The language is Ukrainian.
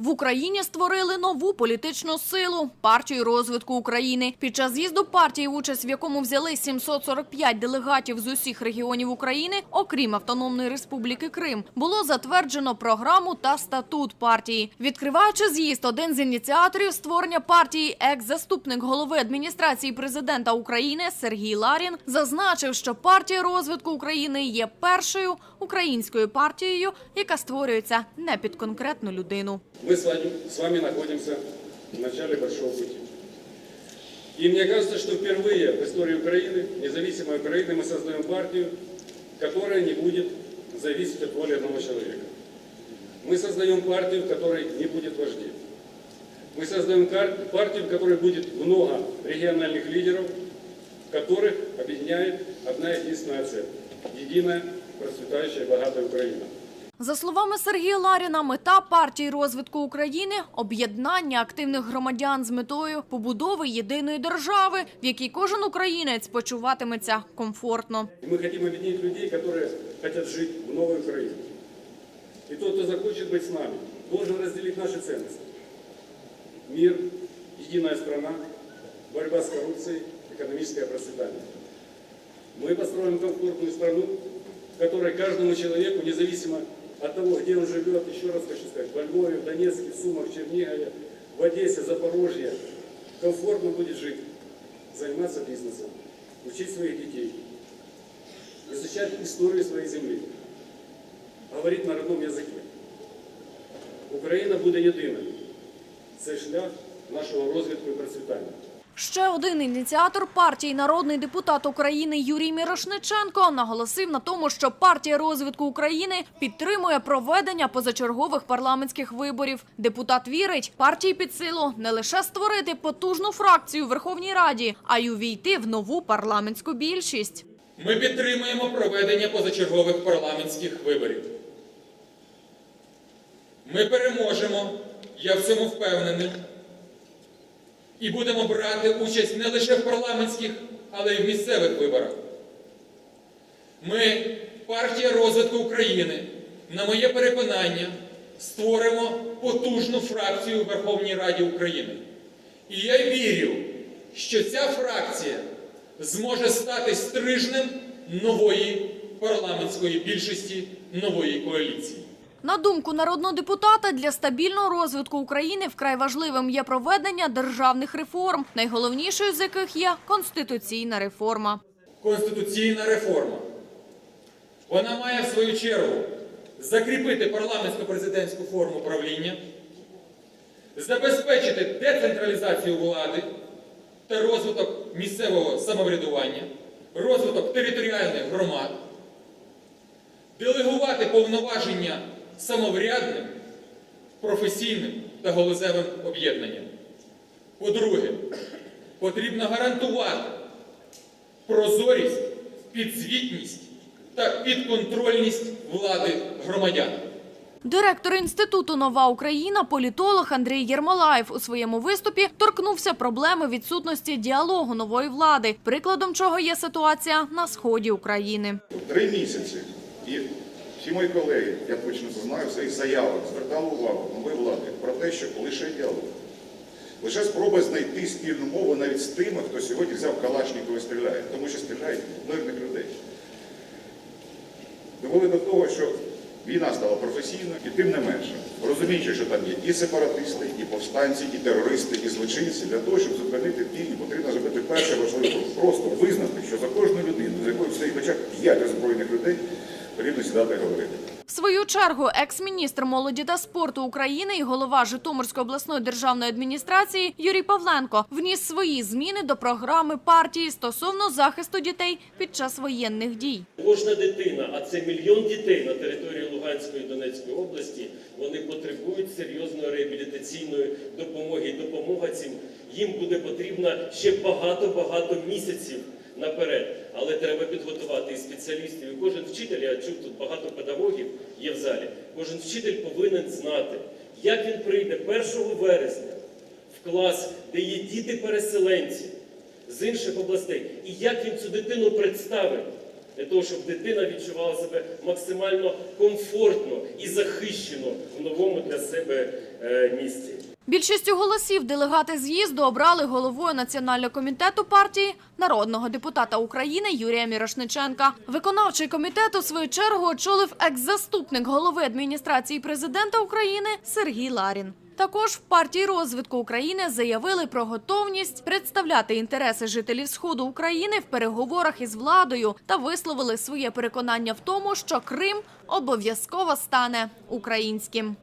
В Україні створили нову політичну силу партію розвитку України. Під час з'їзду партії, участь в якому взяли 745 делегатів з усіх регіонів України, окрім Автономної Республіки Крим, було затверджено програму та статут партії. Відкриваючи з'їзд, один з ініціаторів створення партії, екс-заступник голови адміністрації президента України Сергій Ларін, зазначив, що партія розвитку України є першою українською партією, яка створюється не під конкретну людину. Мы с вами, находимся в начале большого пути. И мне кажется, что впервые в истории Украины, независимой Украины, мы создаем партию, которая не будет зависеть от воли одного человека. Мы создаем партию, в которой не будет вождей. Мы создаем партию, в которой будет много региональных лидеров, которых объединяет одна единственная цель – единая, процветающая, богатая Украина. За словами Сергія Ларіна, мета партії розвитку України об'єднання активних громадян з метою побудови єдиної держави, в якій кожен українець почуватиметься комфортно. И мы хотим объединить людей, которые хотят жить в новой Украине. И тот, кто захочет быть с нами, должен разделить наши ценности. Мир, единая страна, борьба с коррупцией, экономическое процветание. Мы построим комфортную страну, в которой каждому человеку, независимо от того, где он живет, еще раз хочу сказать, во Львове, в Донецке, в Сумах, в Чернигове, в Одессе, Запорожье, комфортно будет жить, заниматься бизнесом, учить своих детей, изучать историю своей земли, говорить на родном язикі. Україна буде єдиною. Це шлях нашого розвитку і процвітання. Ще один ініціатор партії, народний депутат України Юрій Мірошниченко, наголосив на тому, що партія розвитку України підтримує проведення позачергових парламентських виборів. Депутат вірить, партії під силу не лише створити потужну фракцію Верховній Раді, а й увійти в нову парламентську більшість. Ми підтримуємо проведення позачергових парламентських виборів. Ми переможемо, я в цьому впевнений, і будемо брати участь не лише в парламентських, але й в місцевих виборах. Ми, партія розвитку України, на моє переконання, створимо потужну фракцію в Верховній Раді України. І я вірю, що ця фракція зможе стати стрижнем нової парламентської більшості нової коаліції. На думку народного депутата, для стабільного розвитку України вкрай важливим є проведення державних реформ, найголовнішою з яких є конституційна реформа. Конституційна реформа. Вона має в свою чергу закріпити парламентсько-президентську форму правління, забезпечити децентралізацію влади та розвиток місцевого самоврядування, розвиток територіальних громад, делегувати повноваження самоврядним, професійним та галузевим об'єднанням. По-друге, потрібно гарантувати прозорість, підзвітність та підконтрольність влади громадян. Директор інституту Нова Україна, політолог Андрій Єрмолаєв у своєму виступі торкнувся проблеми відсутності діалогу нової влади, прикладом чого є ситуація на сході України. Три місяці. І всі мої колеги, я точно знаю, в своїх заявах звертали увагу нової влади про те, що лише діалог. Лише спроба знайти спільну мову навіть з тими, хто сьогодні взяв Калашникова і стріляє, тому що стріляють мирних людей. Довели до того, що війна стала професійною, і тим не менше, розуміючи, що там є і сепаратисти, і повстанці, і терористи, і злочинці, для того, щоб зупинити війну, потрібно зробити перше важливе просто визнати, що за кожну людину, за якою стоїть хоча б п'ять озброєних людей, потрібно сідати і говорити. В свою чергу, екс-міністр молоді та спорту України і голова Житомирської обласної державної адміністрації Юрій Павленко вніс свої зміни до програми партії стосовно захисту дітей під час воєнних дій. Кожна дитина, а це мільйон дітей на території Луганської і Донецької області, вони потребують серйозної реабілітаційної допомоги. І допомога цим їм буде потрібна ще багато-багато місяців наперед. Але треба підготувати і спеціалістів. І кожен вчитель, я чув тут багато педагогів є в залі. Кожен вчитель повинен знати, як він прийде 1 вересня в клас, де є діти-переселенці з інших областей, і як він цю дитину представить. Для того, щоб дитина відчувала себе максимально комфортно і захищено в новому себе е, місці. Більшістю голосів делегати з'їзду обрали головою Національного комітету партії народного депутата України Юрія Мірошниченка. Виконавчий комітет у свою чергу очолив екс-заступник голови адміністрації президента України Сергій Ларін. Також в партії розвитку України заявили про готовність представляти інтереси жителів сходу України в переговорах із владою та висловили своє переконання в тому, що Крим обов'язково стане українським.